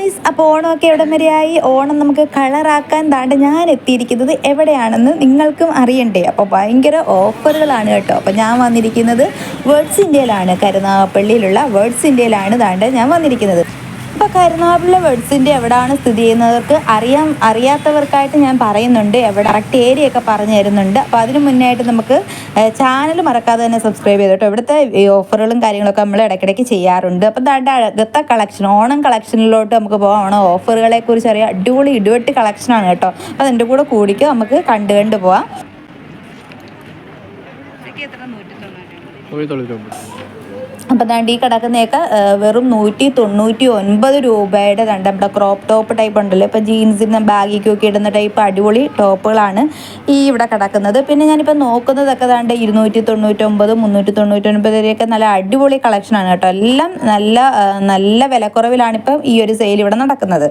Guys അപ്പോൾ ഓണമൊക്കെ എവിടെ വരെയായി? ഓണം നമുക്ക് കളറാക്കാൻ താണ്ട് ഞാൻ എത്തിയിരിക്കുന്നത് എവിടെയാണെന്ന് നിങ്ങൾക്കും അറിയണ്ടേ. അപ്പോൾ ഭയങ്കര ഓഫറുകളാണ് കേട്ടോ. അപ്പോൾ ഞാൻ വന്നിരിക്കുന്നത് വേർഡ്സ് ഇന്ത്യയിലാണ് കരുനാഗപ്പള്ളിയിലുള്ള വേർഡ്സ് ഇന്ത്യയിലാണ് താണ്ട് ഞാൻ വന്നിരിക്കുന്നത്. ഇപ്പോൾ കരുനാഗപ്പള്ളി വേർഡ്സിന്റെ എവിടെയാണ് സ്ഥിതി ചെയ്യുന്നവർക്ക് അറിയാൻ അറിയാത്തവർക്കായിട്ട് ഞാൻ പറയുന്നുണ്ട്. എവിടെ കറക്റ്റ് ഏരിയ ഒക്കെ പറഞ്ഞു തരുന്നുണ്ട്. അപ്പോൾ അതിന് മുന്നേ ആയിട്ട് നമുക്ക് ചാനൽ മറക്കാതെ തന്നെ സബ്സ്ക്രൈബ് ചെയ്തോട്ടോ ഇവിടുത്തെ ഈ ഓഫറുകളും കാര്യങ്ങളൊക്കെ നമ്മൾ ഇടയ്ക്കിടയ്ക്ക് ചെയ്യാറുണ്ട്. അപ്പം ദാണ്ട് അകത്തെ കളക്ഷൻ ഓണം കളക്ഷനിലോട്ട് നമുക്ക് പോകാം ഓണം ഓഫറുകളെ കുറിച്ച് അറിയാം. അടിപൊളി ഇടുവെട്ട് കളക്ഷനാണ് കേട്ടോ അപ്പോൾ അതിന്റെ കൂടെ കൂടിക്ക് നമുക്ക് കണ്ടു കണ്ട് പോവാം. അപ്പം ദാണ്ട് ഈ കിടക്കുന്നതൊക്കെ വെറും നൂറ്റി തൊണ്ണൂറ്റി ഒൻപത് രൂപയുടെ രണ്ട് നമ്മുടെ ക്രോപ്പ് ടോപ്പ് ടൈപ്പ് ഉണ്ടല്ലോ. ഇപ്പം ജീൻസിന് ബാഗിക്കൊക്കെ ഇടുന്ന ടൈപ്പ് അടിപൊളി ടോപ്പുകളാണ് ഈ ഇവിടെ കിടക്കുന്നത്. പിന്നെ ഞാനിപ്പോൾ നോക്കുന്നതൊക്കെ ദാണ്ട് ഇരുന്നൂറ്റി തൊണ്ണൂറ്റൊമ്പത് മുന്നൂറ്റി തൊണ്ണൂറ്റൊൻപത് വരെയൊക്കെ നല്ല അടിപൊളി കളക്ഷനാണ് കേട്ടോ. എല്ലാം നല്ല നല്ല വിലക്കുറവിലാണ് ഇപ്പം ഈ ഒരു സെയിൽ ഇവിടെ നടക്കുന്നത്.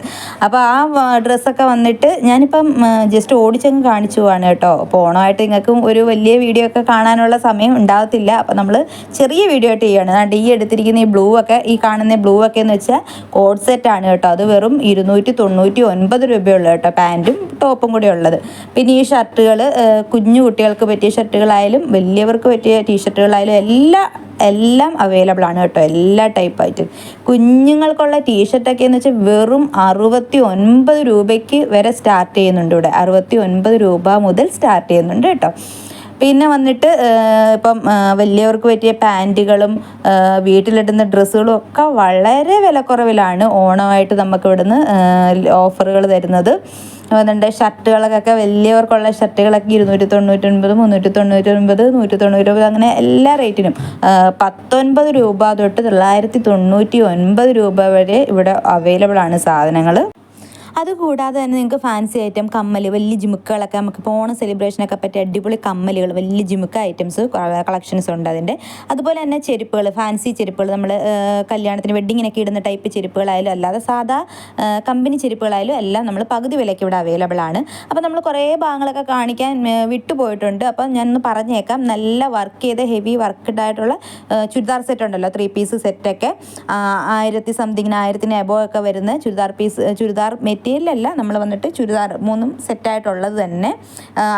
അപ്പോൾ ആ ഡ്രസ്സൊക്കെ വന്നിട്ട് ഞാനിപ്പം ജസ്റ്റ് ഓടിച്ചങ്ങ് കാണിച്ചു പോവാണ് കേട്ടോ. അപ്പോൾ ഓണമായിട്ട് നിങ്ങൾക്കും ഒരു വലിയ വീഡിയോ ഒക്കെ കാണാനുള്ള സമയം ഉണ്ടാകത്തില്ല. അപ്പോൾ നമ്മൾ ചെറിയ വീഡിയോ ആയിട്ട് ചെയ്യാണ് അതുകൊണ്ട് ഈ എടുത്തിരിക്കുന്ന ഈ ബ്ലൂ ഒക്കെ ഈ കാണുന്ന ബ്ലൂ ഒക്കെ എന്ന് വെച്ചാൽ കോഡ് ആണ് കേട്ടോ. അത് വെറും ഇരുന്നൂറ്റി തൊണ്ണൂറ്റി ഒൻപത് രൂപയുള്ളൂ കേട്ടോ പാന്റും ടോപ്പും കൂടെ ഉള്ളത്. പിന്നെ ഈ ഷർട്ടുകൾ കുഞ്ഞു കുട്ടികൾക്ക് പറ്റിയ ഷർട്ടുകളായാലും വലിയവർക്ക് പറ്റിയ ടീഷർട്ടുകളായാലും എല്ലാ എല്ലാം അവൈലബിൾ ആണ് കേട്ടോ. എല്ലാ ടൈപ്പ് ടൈപ്പായിട്ട് കുഞ്ഞുങ്ങൾക്കുള്ള ടീഷർട്ടൊക്കെ എന്ന് വെച്ചാൽ വെറും അറുപത്തി ഒൻപത് രൂപയ്ക്ക് വരെ സ്റ്റാർട്ട് ചെയ്യുന്നുണ്ട് ഇവിടെ. അറുപത്തി ഒൻപത് രൂപ മുതൽ സ്റ്റാർട്ട് ചെയ്യുന്നുണ്ട് കേട്ടോ. പിന്നെ വന്നിട്ട് ഇപ്പം വലിയവർക്ക് പറ്റിയ പാന്റുകളും വീട്ടിലിടുന്ന ഡ്രസ്സുകളും ഒക്കെ വളരെ വിലക്കുറവിലാണ് ഓണമായിട്ട് നമുക്ക് ഇവിടുന്ന് ഓഫറുകൾ തരുന്നത്. അതുകൊണ്ട് ഷർട്ടുകളൊക്കെ വലിയവർക്കുള്ള ഷർട്ടുകളൊക്കെ ഇരുന്നൂറ്റി തൊണ്ണൂറ്റൊൻപത് മുന്നൂറ്റി തൊണ്ണൂറ്റൊൻപത് നൂറ്റി തൊണ്ണൂറ്റൊൻപത് അങ്ങനെ എല്ലാ റേറ്റിനും. പത്തൊൻപത് രൂപ തൊട്ട് തൊള്ളായിരത്തി തൊണ്ണൂറ്റി ഒൻപത് രൂപ വരെ ഇവിടെ അവൈലബിൾ ആണ് സാധനങ്ങൾ അതുകൂടാതെ തന്നെ നിങ്ങൾക്ക് ഫാൻസി ഐറ്റം കമ്മൽ വലിയ ജിമുക്കുകളൊക്കെ നമുക്ക് പോണ സെലിബ്രേഷനൊക്കെ പറ്റിയ അടിപൊളി കമ്മലുകൾ വലിയ ജിമുക്ക ഐറ്റംസ് കളക്ഷൻസ് ഉണ്ട് അതിന്റെ. അതുപോലെ തന്നെ ചെരുപ്പുകൾ ഫാൻസി ചെരുപ്പുകൾ നമ്മൾ കല്യാണത്തിന് വെഡിങ്ങിനൊക്കെ ഇടുന്ന ടൈപ്പ് ചെരുപ്പുകളായാലും അല്ലാതെ സാധാ കമ്പനി ചെരുപ്പുകളായാലും എല്ലാം നമ്മൾ പകുതി വിലയ്ക്ക് ഇവിടെ അവൈലബിൾ ആണ്. അപ്പോൾ നമ്മൾ കുറേ ഭാഗങ്ങളൊക്കെ കാണിക്കാൻ വിട്ടുപോയിട്ടുണ്ട്. അപ്പം ഞാനൊന്ന് പറഞ്ഞേക്കാം. നല്ല വർക്ക് ചെയ്ത ഹെവി വർക്ക്ഡ് ആയിട്ടുള്ള ചുരിദാർ സെറ്റ് ഉണ്ടല്ലോ ത്രീ പീസ് സെറ്റൊക്കെ ആയിരത്തി സംതിങ്ങിന് ആയിരത്തിന് എബോ ഒക്കെ വരുന്ന ചുരിദാർ പീസ് ചുരിദാർ മെറ്റീരിയലല്ല. നമ്മൾ വന്നിട്ട് ചുരിദാർ മൂന്നും സെറ്റായിട്ടുള്ളത് തന്നെ.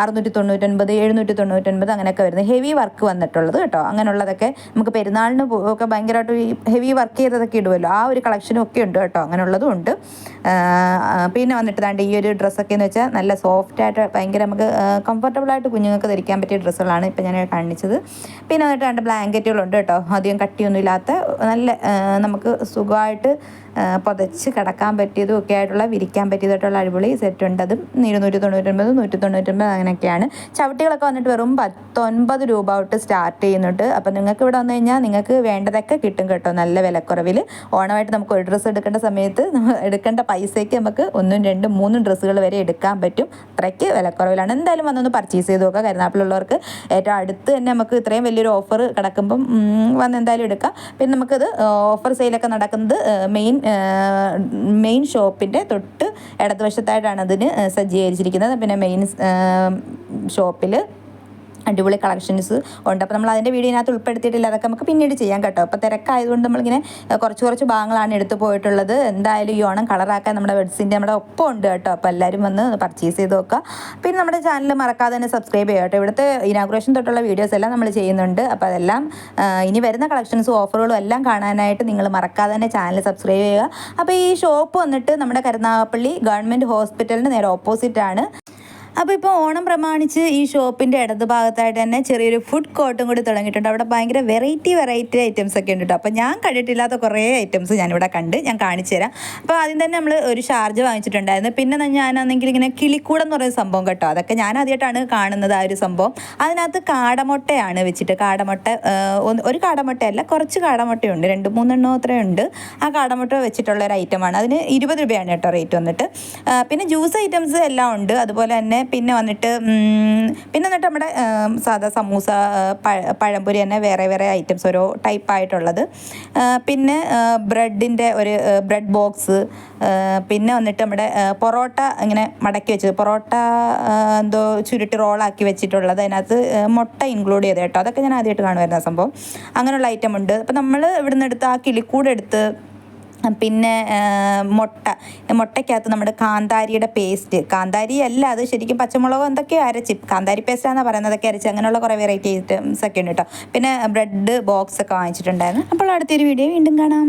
അറുന്നൂറ്റി തൊണ്ണൂറ്റൊൻപത് എഴുന്നൂറ്റി തൊണ്ണൂറ്റൊൻപത് അങ്ങനെയൊക്കെ വരുന്നത്. ഹെവി വർക്ക് വന്നിട്ടുള്ളത് കേട്ടോ. അങ്ങനെയുള്ളതൊക്കെ നമുക്ക് പെരുന്നാളിന് ഒക്കെ ഭയങ്കരമായിട്ട് ഈ ഹെവി വർക്ക് ചെയ്തതൊക്കെ ഇടുമല്ലോ ആ ഒരു കളക്ഷനും ഒക്കെ ഉണ്ട് കേട്ടോ. അങ്ങനെയുള്ളതും ഉണ്ട്. പിന്നെ വന്നിട്ട് ദാണ്ട് ഈ ഒരു ഡ്രസ്സൊക്കെ എന്ന് വെച്ചാൽ നല്ല സോഫ്റ്റ് ആയിട്ട് ഭയങ്കര നമുക്ക് കംഫർട്ടബിളായിട്ട് കുഞ്ഞുങ്ങൾക്ക് ധരിക്കാൻ പറ്റിയ ഡ്രസ്സുകളാണ് ഇപ്പം ഞാൻ കാണിച്ചത്. പിന്നെ വന്നിട്ട് രണ്ട് ബ്ലാങ്കറ്റുകളുണ്ട് കേട്ടോ. അധികം കട്ടിയൊന്നും ഇല്ലാത്ത നല്ല നമുക്ക് സുഖമായിട്ട് പുതച്ച് കിടക്കാൻ പറ്റിയതും ഒക്കെ ആയിട്ടുള്ള വിരിക്കാൻ പറ്റിയതായിട്ടുള്ള അടിപൊളി സെറ്റ് ഉണ്ടതും. അതും ഇരുന്നൂറ്റി തൊണ്ണൂറ്റൊൻപത് നൂറ്റി തൊണ്ണൂറ്റൊൻപത് അങ്ങനെയൊക്കെയാണ്. ചവിട്ടികളൊക്കെ വന്നിട്ട് വെറും പത്തൊൻപത് രൂപ തൊട്ട് സ്റ്റാർട്ട് ചെയ്യുന്നുണ്ട്. അപ്പോൾ നിങ്ങൾക്ക് ഇവിടെ വന്നു കഴിഞ്ഞാൽ നിങ്ങൾക്ക് വേണ്ടതൊക്കെ കിട്ടും കേട്ടോ നല്ല വിലക്കുറവിൽ ഓണമായിട്ട് നമുക്ക് ഒരു ഡ്രസ്സ് എടുക്കേണ്ട സമയത്ത് എടുക്കേണ്ട പൈസയ്ക്ക് നമുക്ക് ഒന്നും രണ്ടും മൂന്നും ഡ്രസ്സുകൾ വരെ എടുക്കാൻ പറ്റും. അത്രയ്ക്ക് വിലക്കുറവിലാണ്. എന്തായാലും വന്നൊന്ന് പർച്ചേസ് ചെയ്ത് നോക്കുക കരുനാപ്പിലുള്ളവർക്ക് ഏറ്റവും അടുത്ത് തന്നെ നമുക്ക് ഇത്രയും വലിയൊരു ഓഫർ കിടക്കുമ്പം വന്ന് എന്തായാലും എടുക്കാം. പിന്നെ നമുക്കത് ഓഫർ സെയിലൊക്കെ നടക്കുന്നത് മെയിൻ മെയിൻ ഷോപ്പിന്റെ തൊട്ട് ഇടതുവശത്തായിട്ടാണ് അതിന് സജ്ജീകരിച്ചിരിക്കുന്നത്. പിന്നെ മെയിൻ ഷോപ്പിൽ അടിപൊളി കളക്ഷൻസ് ഉണ്ട്. അപ്പോൾ നമ്മൾ അതിന്റെ വീഡിയോനകത്ത് ഉൾപ്പെടുത്തിയിട്ടില്ല. അതൊക്കെ നമുക്ക് പിന്നീട് ചെയ്യാം കേട്ടോ. അപ്പോൾ തിരക്കായതുകൊണ്ട് നമ്മളിങ്ങനെ കുറച്ച് കുറച്ച് ഭാഗങ്ങളാണ് എടുത്തു പോയിട്ടുള്ളത്. എന്തായാലും ഈ ഓണം കളറാക്കാൻ നമ്മുടെ വെഡ്സിന്റെ നമ്മുടെ ഒപ്പം ഉണ്ട് കേട്ടോ. അപ്പോൾ എല്ലാവരും വന്ന് പർച്ചേസ് ചെയ്ത് നോക്കുക. പിന്നെ നമ്മുടെ ചാനൽ മറക്കാതെ തന്നെ സബ്സ്ക്രൈബ് ചെയ്യുക കേട്ടോ. ഇവിടുത്തെ ഇനാഗ്രേഷൻ തൊട്ടുള്ള വീഡിയോസ് എല്ലാം നമ്മൾ ചെയ്യുന്നുണ്ട്. അപ്പോൾ അതെല്ലാം ഇനി വരുന്ന കളക്ഷൻസും ഓഫറുകളും എല്ലാം കാണാനായിട്ട് നിങ്ങൾ മറക്കാതെ തന്നെ ചാനൽ സബ്സ്ക്രൈബ് ചെയ്യുക. അപ്പോൾ ഈ ഷോപ്പ് വന്നിട്ട് നമ്മുടെ കരുനാഗപ്പള്ളി ഗവൺമെന്റ് ഹോസ്പിറ്റലിന് നേരെ ഓപ്പോസിറ്റാണ് അപ്പോൾ ഇപ്പോൾ ഓണം പ്രമാണിച്ച് ഈ ഷോപ്പിന്റെ ഇടത് ഭാഗത്തായിട്ട് തന്നെ ചെറിയൊരു ഫുഡ് കോർട്ടും കൂടി തുടങ്ങിയിട്ടുണ്ട്. അവിടെ ഭയങ്കര വെറൈറ്റി വെറൈറ്റി ഐറ്റംസ് ഒക്കെ ഉണ്ട് കേട്ടോ അപ്പോൾ ഞാൻ കണ്ടിട്ടില്ലാത്ത കുറേ ഐറ്റംസ് ഞാനിവിടെ കണ്ട് ഞാൻ കാണിച്ചു തരാം. അപ്പോൾ ആദ്യം തന്നെ നമ്മൾ ഒരു ഷാർജ് വാങ്ങിച്ചിട്ടുണ്ടായിരുന്നു. പിന്നെ ഞാനാണെങ്കിൽ ഇങ്ങനെ കിളിക്കൂടം എന്ന് പറയുന്ന സംഭവം കേട്ടോ. അതൊക്കെ ഞാൻ ആദ്യമായിട്ടാണ് കാണുന്നത് ആ ഒരു സംഭവം. അതിനകത്ത് കാടമുട്ടയാണ് വെച്ചിട്ട് കാടമുട്ട ഒരു കാടമുട്ടയല്ല കുറച്ച് കാടമുട്ടയുണ്ട്. രണ്ട് മൂന്നെണ്ണോ അത്രയും ഉണ്ട്. ആ കാടമുട്ട വെച്ചിട്ടുള്ള ഒരു ഐറ്റമാണ് അതിന് ഇരുപത് രൂപയാണ് കേട്ടോ റേറ്റ് വന്നിട്ട്. പിന്നെ ജ്യൂസ് ഐറ്റംസ് എല്ലാം ഉണ്ട്. അതുപോലെ തന്നെ പിന്നെ വന്നിട്ട് പിന്നെ വന്നിട്ട് നമ്മുടെ സാധാ സമൂസ പഴംപൊരി തന്നെ വേറെ വേറെ ഐറ്റംസ് ഓരോ ടൈപ്പ് ആയിട്ടുള്ളത്. പിന്നെ ബ്രെഡിന്റെ ഒരു ബ്രെഡ് ബോക്സ് പിന്നെ വന്നിട്ട് നമ്മുടെ പൊറോട്ട ഇങ്ങനെ മടക്കി വെച്ചത്. പൊറോട്ട എന്തോ ചുരുട്ടി റോളാക്കി വെച്ചിട്ടുള്ളത്. അതിനകത്ത് മുട്ട ഇൻക്ലൂഡ് ചെയ്ത് കേട്ടോ. അതൊക്കെ ഞാൻ ആദ്യമായിട്ട് കാണുമായിരുന്നു ആ സംഭവം. അങ്ങനെയുള്ള ഐറ്റം ഉണ്ട്. അപ്പം നമ്മൾ ഇവിടുന്ന് എടുത്ത് ആ കിളിക്കൂട് എടുത്ത് പിന്നെ മുട്ട മുട്ടയ്ക്കകത്ത് നമ്മുടെ കാന്താരിയുടെ പേസ്റ്റ്. കാന്താരി അല്ല അത് ശരിക്കും പച്ചമുളകോ എന്തൊക്കെയോ അരച്ച്. കാന്താരി പേസ്റ്റാണെന്ന് പറയുന്നത് അതൊക്കെ അരച്ച്. അങ്ങനെയുള്ള കുറേ വെറൈറ്റി ഐറ്റംസ് ഒക്കെ ഉണ്ട് കേട്ടോ. പിന്നെ ബ്രെഡ് ബോക്സ് ഒക്കെ വാങ്ങിച്ചിട്ടുണ്ടായിരുന്നു. അപ്പോൾ അടുത്തൊരു വീഡിയോ വീണ്ടും കാണാം.